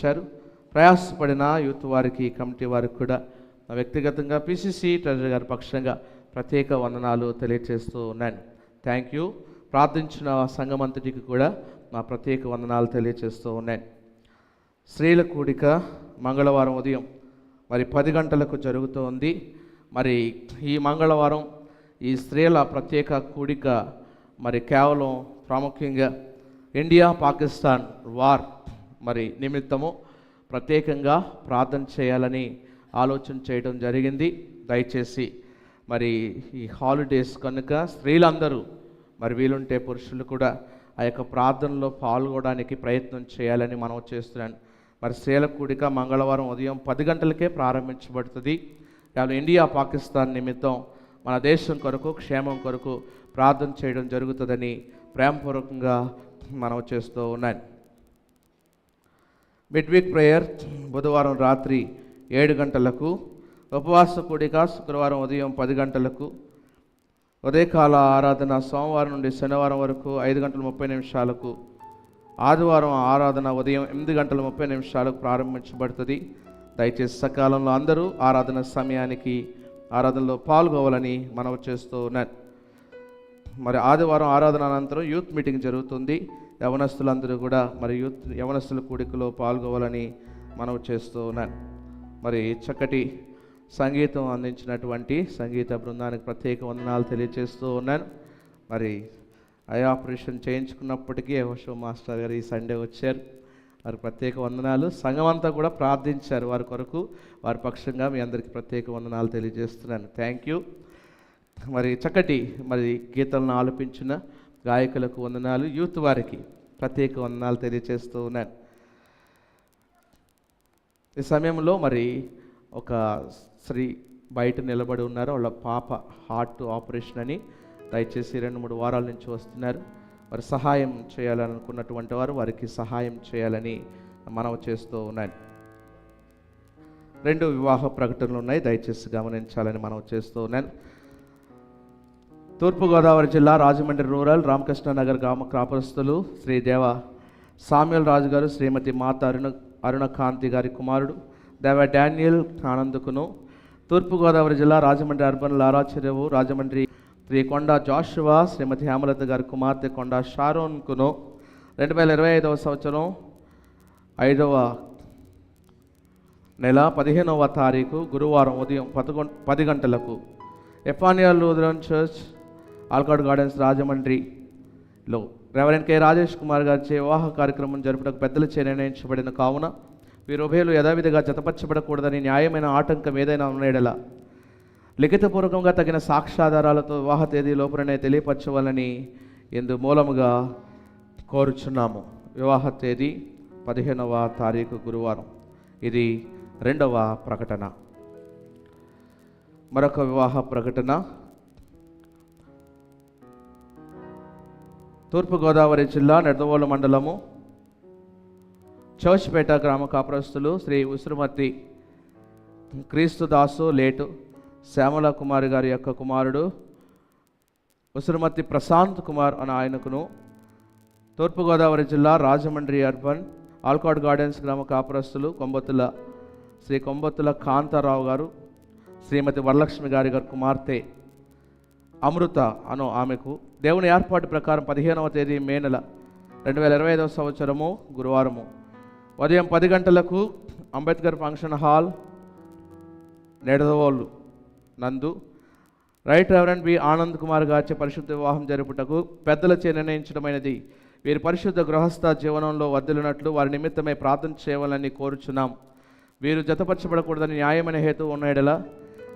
ఇచ్చారు ప్రయాసపడిన యూత్ వారికి కమిటీ వారికి కూడా నా వ్యక్తిగతంగా పిసిసి ట్రెజరీ గారి పక్షంగా ప్రత్యేక వందనాలు తెలియజేస్తూ ఉన్నాను. థ్యాంక్ యూ ప్రార్థించిన సంఘమంతటికి కూడా నా ప్రత్యేక వందనాలు తెలియజేస్తూ ఉన్నాను. స్త్రీల కూడిక మంగళవారం ఉదయం మరి పది గంటలకు జరుగుతోంది. మరి ఈ మంగళవారం ఈ స్త్రీల ప్రత్యేక కూడిక మరి కేవలం ప్రాముఖ్యంగా ఇండియా పాకిస్తాన్ వార్ మరి నిమిత్తము ప్రత్యేకంగా ప్రార్థన చేయాలని ఆలోచన చేయడం జరిగింది. దయచేసి మరి ఈ హాలిడేస్ కనుక స్త్రీలందరూ మరి వీలుంటే పురుషులు కూడా ఆ యొక్క ప్రార్థనలో పాల్గొనడానికి ప్రయత్నం చేయాలని మనం చేస్తున్నాను. మరి స్త్రీల కూడిక మంగళవారం ఉదయం పది గంటలకే ప్రారంభించబడుతుంది. కేవలం ఇండియా పాకిస్తాన్ నిమిత్తం మన దేశం కొరకు క్షేమం కొరకు ప్రార్థన చేయడం జరుగుతుందని ప్రేమపూర్వకంగా మనం చేస్తూ ఉన్నాను. మిడ్ వీక్ ప్రేయర్ బుధవారం రాత్రి ఏడు గంటలకు ఉపవాస కూడిక శుక్రవారం ఉదయం పది గంటలకు ఉదయకాల ఆరాధన సోమవారం నుండి శనివారం వరకు ఐదు గంటల ముప్పై నిమిషాలకు ఆదివారం ఆరాధన ఉదయం ఎనిమిది గంటల ముప్పై నిమిషాలకు ప్రారంభించబడుతుంది. దయచేసి సకాలంలో అందరూ ఆరాధన సమయానికి ఆరాధనలో పాల్గొవాలని మనవి చేస్తూ ఉన్నారు మరి ఆదివారం ఆరాధన అనంతరం యూత్ మీటింగ్ జరుగుతుంది. యవనస్తులందరూ కూడా మరి యూత్ యవనస్తుల కూడికలో పాల్గొవాలని మనవి చేస్తూ ఉన్నాను. మరి చక్కటి సంగీతం అందించినటువంటి సంగీత బృందానికి ప్రత్యేక వందనాలు తెలియజేస్తూ ఉన్నాను. మరి ఐ ఆపరేషన్ చేయించుకున్నప్పటికీ యహోషో మాస్టర్ గారు ఈ సండే వచ్చారు. వారి ప్రత్యేక వందనాలు. సంఘం అంతా కూడా ప్రార్థించారు వారి కొరకు. వారి పక్షంగా మీ అందరికీ ప్రత్యేక వందనాలు తెలియజేస్తున్నాను. థ్యాంక్ యూ మరి చక్కటి మరి గీతలను ఆలపించిన గాయకులకు వందనాలు యూత్ వారికి ప్రత్యేక వందనాలు తెలియజేస్తూ ఉన్నాను. ఈ సమయంలో మరి ఒక స్త్రీ బయట నిలబడి ఉన్నారు. వాళ్ళ పాప హార్ట్ ఆపరేషన్ అని దయచేసి రెండు మూడు వారాల నుంచి వస్తున్నారు. మరి సహాయం చేయాలనుకున్నటువంటి వారు వారికి సహాయం చేయాలని మనవి చేస్తూ ఉన్నాను. రెండు వివాహ ప్రకటనలు ఉన్నాయి. దయచేసి గమనించాలని మనం చేస్తూ ఉన్నాను. తూర్పుగోదావరి జిల్లా రాజమండ్రి రూరల్ రామకృష్ణ నగర్ గ్రామ కాపురస్తులు శ్రీ దేవ సామ్యుల్ రాజు గారు శ్రీమతి మాత అరుణ అరుణకాంతి గారి కుమారుడు దేవ డానియల్ ఆనందుకును. తూర్పుగోదావరి జిల్లా రాజమండ్రి అర్బన్ లారా చెరువు రాజమండ్రి శ్రీ కొండ జాషువా శ్రీమతి హేమలత గారి కుమార్తె కొండ షారోన్కును. రెండు వేల ఇరవై ఐదవ సంవత్సరం ఐదవ నెల పదిహేనవ తారీఖు గురువారం ఉదయం పదకొం పది గంటలకు ఎఫానియా లూథరన్ చర్చ్ ఆల్కాడ్ గార్డెన్స్ రాజమండ్రిలో రెవరెంట్ కె. రాజేష్ కుమార్ గారిచే వివాహ కార్యక్రమం జరుపుటకు పెద్దలు చే నిర్ణయించబడిన కావున వీరు ఉభయలు యథావిధిగా జతపరచబడకూడదని న్యాయమైన ఆటంకం ఏదైనా ఉన్నయడలా లిఖితపూర్వకంగా తగిన సాక్ష్యాధారాలతో వివాహ తేదీ లోపలనే తెలియపరచవాలని ఇందు మూలముగా కోరుచున్నాము. వివాహ తేదీ పదిహేనవ తారీఖు గురువారం. ఇది రెండవ ప్రకటన. మరొక వివాహ ప్రకటన. తూర్పుగోదావరి జిల్లా నెడదవోలు మండలము చౌచిపేట గ్రామ కాపురస్తులు శ్రీ ఉసురుమతి క్రీస్తుదాసు లేటు శ్యామల కుమారి గారి యొక్క కుమారుడు ఉసురుమతి ప్రశాంత్ కుమార్ అనే ఆయనకును తూర్పుగోదావరి జిల్లా రాజమండ్రి అర్బన్ ఆల్కాడ్ గార్డెన్స్ గ్రామ కాపురస్తులు కొంబత్తుల శ్రీ కొంబత్తుల కాంతారావు గారు శ్రీమతి వరలక్ష్మి గారి గారి కుమార్తె అమృత అను ఆమెకు దేవుని ఏర్పాటు ప్రకారం పదిహేనవ తేదీ మే నెల రెండు వేల ఇరవై ఐదవ సంవత్సరము గురువారము. ఉదయం పది గంటలకు అంబేద్కర్ ఫంక్షన్ హాల్ నెడదవోళ్ళు నందు right reverend B Anand Kumar గారిచే పరిశుద్ధ వివాహం జరుపుటకు పెద్దలచే నిర్ణయించడమైనది. వీరి పరిశుద్ధ గృహస్థ జీవనంలో వర్ధిల్లినట్లు వారి నిమిత్తమై ప్రార్థన చేయవాలని కోరుచున్నాం. వీరు జతపరచబడకూడదని న్యాయమైన హేతు ఉన్నయడలా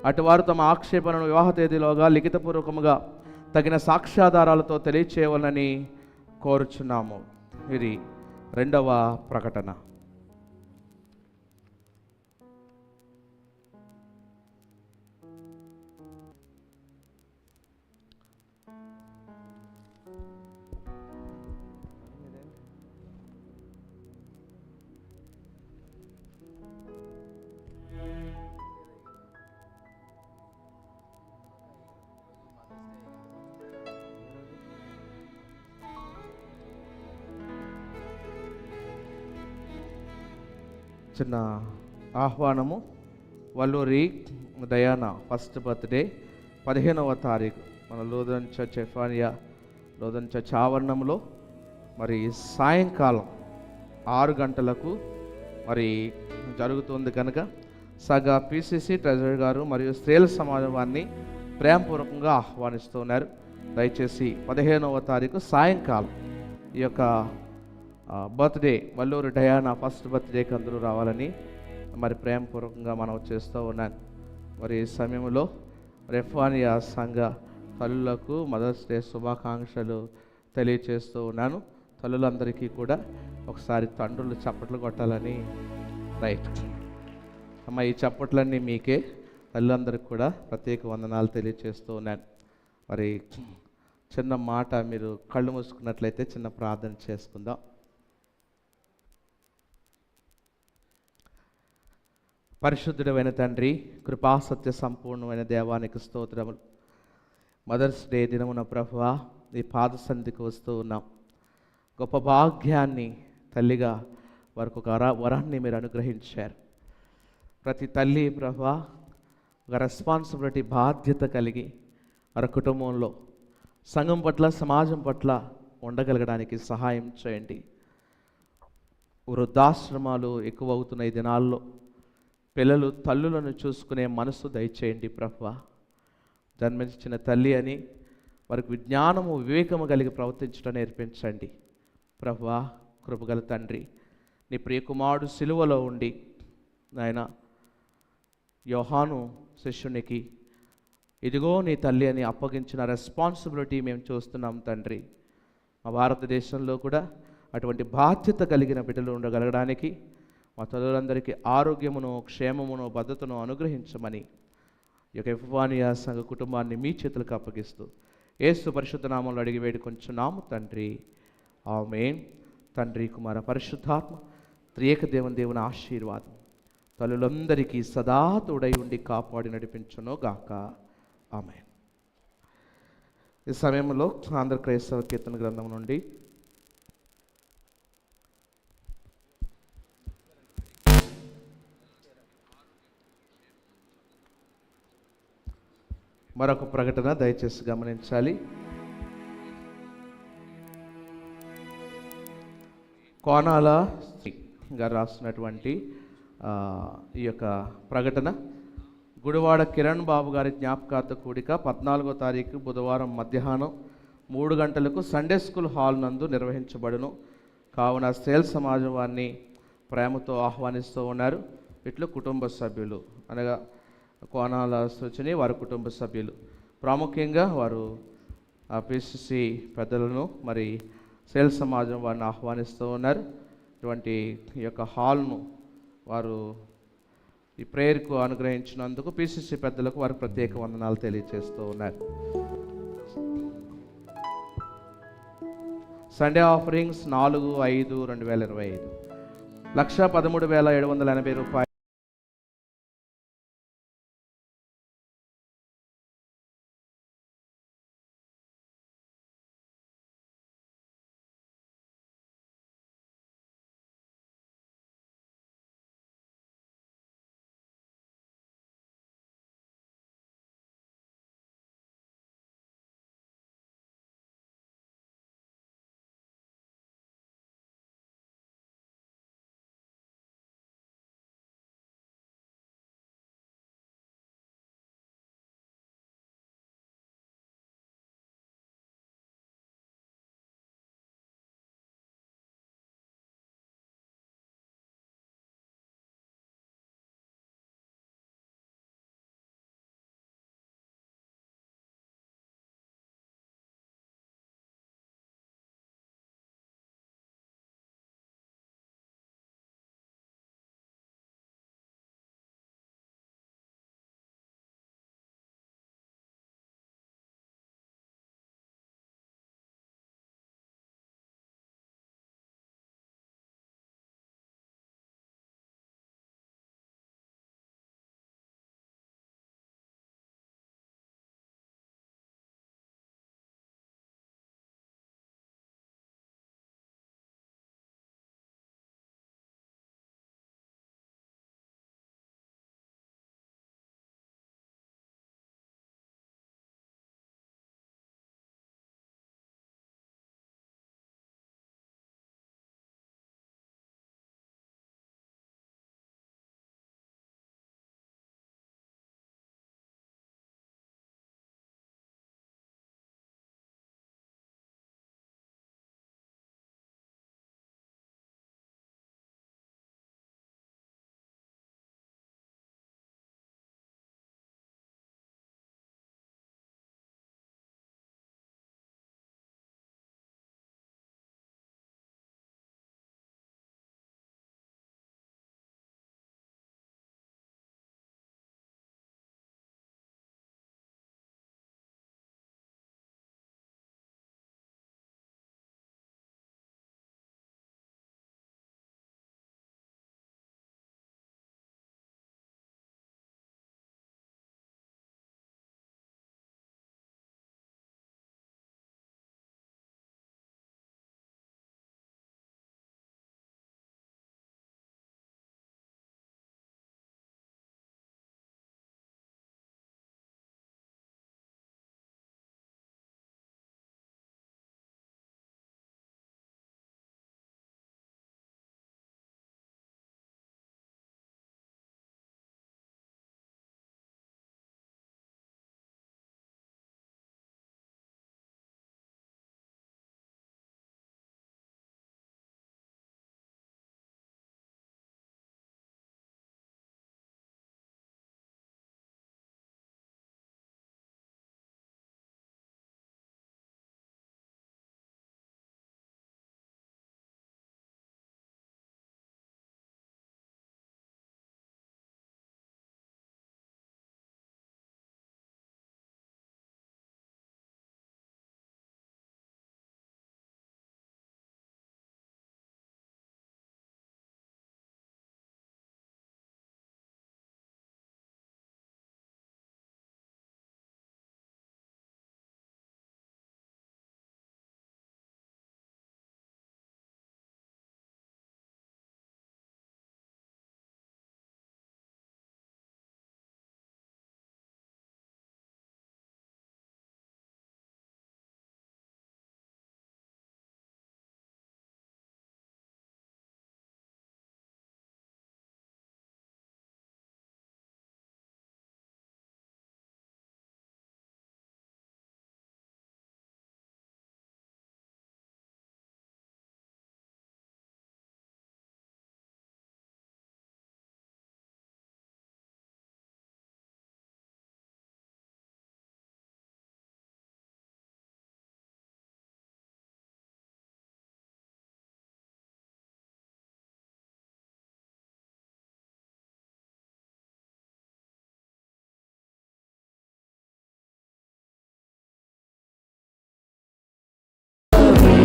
అటువారు తమ ఆక్షేపణను వివాహ తేదీలోగా లిఖితపూర్వకముగా తగిన సాక్ష్యాధారాలతో తెలియచేయవాలని కోరుచున్నాము. ఇది రెండవ ప్రకటన. చిన్న ఆహ్వానము వల్లూరి దయానా ఫస్ట్ బర్త్డే పదిహేనవ తారీఖు. మన లోదన్ చర్చ్ ఎఫానియా లోదన్ చర్చ్ ఆవరణంలో మరి సాయంకాలం ఆరు గంటలకు మరి జరుగుతుంది కనుక సగా పిసిసి ట్రెజరర్ గారు మరియు స్త్రీల సమాజం వారిని ప్రేమపూర్వకంగా ఆహ్వానిస్తున్నారు దయచేసి పదిహేనవ తారీఖు సాయంకాలం ఈ యొక్క బర్త్డే వల్లూరు డయానా ఫస్ట్ బర్త్డేకి అందరూ రావాలని మరి ప్రేమపూర్వకంగా మనం చేస్తూ ఉన్నాను మరి ఈ సమయంలో రెఫానియా సంఘ తల్లులకు మదర్స్ డే శుభాకాంక్షలు తెలియచేస్తూ ఉన్నాను. తల్లులందరికీ కూడా ఒకసారి తండ్రులు చప్పట్లు కొట్టాలని రైట్. అమ్మ ఈ చప్పట్లన్నీ మీకే. తల్లులందరికీ కూడా ప్రత్యేక వందనాలు తెలియచేస్తూ ఉన్నాను. మరి చిన్న మాట మీరు కళ్ళు మూసుకున్నట్లయితే చిన్న ప్రార్థన చేసుకుందాం. పరిశుద్ధుడమైన తండ్రి కృపాసత్య సంపూర్ణమైన దేవానికి స్తోత్రములు. మదర్స్ డే దినమున ప్రభువ నీ పాద సన్నిధికి వస్తూ ఉన్నాం. గొప్ప భాగ్యాన్ని తల్లిగా వారికి ఒక వరాన్ని మీరు అనుగ్రహించారు. ప్రతి తల్లి ప్రభా ఒక రెస్పాన్సిబిలిటీ బాధ్యత కలిగి వారి కుటుంబంలో సంఘం పట్ల సమాజం పట్ల ఉండగలగడానికి సహాయం చేయండి. వృద్ధాశ్రమాలు ఎక్కువ అవుతున్న ఈ దినాల్లో పిల్లలు తల్లులను చూసుకునే మనసు దయచేయండి ప్రభువ. జన్మించిన తల్లి అని వారికి విజ్ఞానము వివేకము కలిగి ప్రవర్తించడం నేర్పించండి. ప్రభువా కృపగల తండ్రి నీ ప్రియకుమారుడు సిలువలో ఉండి నాయన యోహాను శిష్యునికి ఇదిగో నీ తల్లి అని అప్పగించిన రెస్పాన్సిబిలిటీ మేము చూస్తున్నాం తండ్రి. మా భారతదేశంలో కూడా అటువంటి బాధ్యత కలిగిన బిడ్డలు ఉండగలగడానికి మా తల్లులందరికీ ఆరోగ్యమును క్షేమమును భద్రతను అనుగ్రహించమని ఈ యొక్క ఎఫ్వానియా సంఘ కుటుంబాన్ని మీ చేతులకు అప్పగిస్తూ ఏసు పరిశుద్ధ నామంలో అడిగి వేడుకొంచున్నాము తండ్రి. ఆమె తండ్రి కుమార పరిశుద్ధాత్మ త్రియేక దేవుని దేవుని ఆశీర్వాదం తల్లులందరికీ సదా తోడై ఉండి కాపాడి నడిపించును గాక ఆమె ఈ సమయంలో ఆంధ్ర క్రైస్తవ కీర్తన గ్రంథం నుండి మరొక ప్రకటన దయచేసి గమనించాలి. కోనాల గారు రాస్తున్నటువంటి ఈ యొక్క ప్రకటన. గుడివాడ కిరణ్ బాబు గారి జ్ఞాపకార్థ కూడిక పద్నాలుగో తారీఖు బుధవారం మధ్యాహ్నం మూడు గంటలకు సండే స్కూల్ హాల్ నందు నిర్వహించబడును. కావున సేల్ సమాజం వారిని ప్రేమతో ఆహ్వానిస్తూ ఉన్నారు. ఇట్లు కుటుంబ సభ్యులు అనగా కోణాల సూచని వారి కుటుంబ సభ్యులు. ప్రాముఖ్యంగా వారు ఆ పిసిసి పెద్దలను మరి సేల్ సమాజం వారిని ఆహ్వానిస్తూ ఉన్నారు. ఇటువంటి ఈ యొక్క హాల్ను వారు ఈ ప్రేయర్కు అనుగ్రహించినందుకు పిసిసి పెద్దలకు వారు ప్రత్యేక వందనాలు తెలియజేస్తూ ఉన్నారు. సండే ఆఫరింగ్స్ నాలుగు ఐదు రెండు వేల ఇరవై ఐదు. లక్ష పదమూడు వేల ఏడు వందల ఎనభై రూపాయలు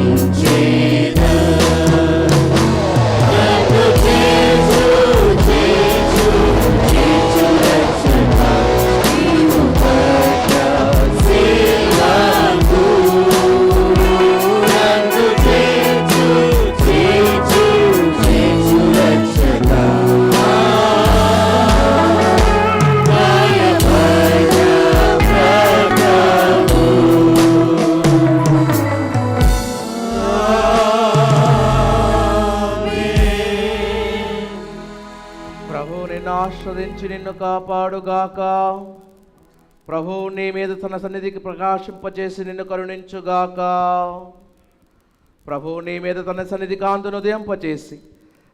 ప్రభు నిన్ను కాపాడుగాక. ప్రభువు నీ మీద తన సన్నిధికి ప్రకాశింపచేసి నిన్ను కరుణించుగాక. ప్రభు నీ మీద తన సన్నిధి కాంతును ఉదయింపచేసి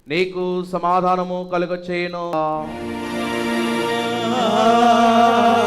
నీకు సమాధానము కలుగచేయను. చేయను